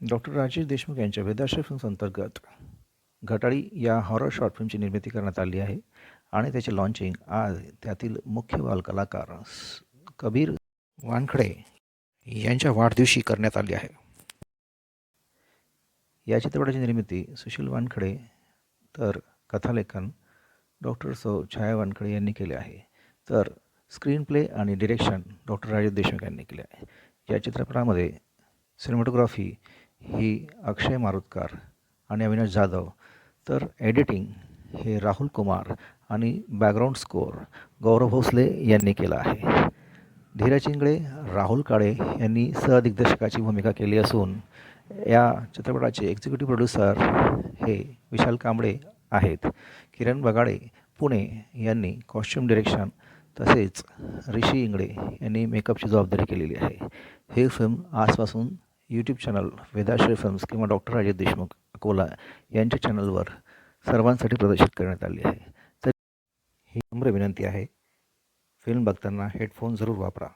Doctor Rajesh Deshmukh यांच्या वेदाश्र films अंतर्गत घटाळी या हॉरर शॉर्ट फिल्मची निर्मिती करण्यात आली आहे आणि त्याचे लॉन्चिंग आज त्यातील मुख्य बालकलाकार कबीर वानखडे यांच्या वाढदिवशी करण्यात आली आहे. या चित्रपटाची निर्मिती सुशील वानखडे तर कथालेखन डॉक्टर सौ छाया वानखडे यांनी केले आहे. तर स्क्रीन प्ले आणि डिरेक्शन डॉक्टर राजेश देशमुख यांनी केले आहे. या चित्रपटामध्ये सिनेमॅटोग्राफी ही अक्षय मारुतकार आणि अविनाश जाधव तर एडिटिंग हे राहुल कुमार आणि बॅकग्राऊंड स्कोअर गौरव भोसले यांनी केला आहे. धीरज चिंगळे राहुल काळे यांनी सहदिग्दर्शकाची भूमिका केली असून या चित्रपटाचे एक्झिक्युटिव्ह प्रोड्युसर हे विशाल कांबळे आहेत. किरण बगाडे पुणे यांनी कॉस्ट्युम डिरेक्शन तसेच ऋषी इंगळे यांनी मेकअपची जबाबदारी केलेली आहे. हे फिल्म आजपासून यूट्यूब चॅनल वेदाश्रय फिल्म्स किंवा डॉक्टर राजेश देशमुख अकोला यांच्या चॅनलवर सर्वांसाठी प्रदर्शित करण्यात आली आहे. तर ही नम्र विनंती आहे फिल्म बघताना हेडफोन जरूर वापरा.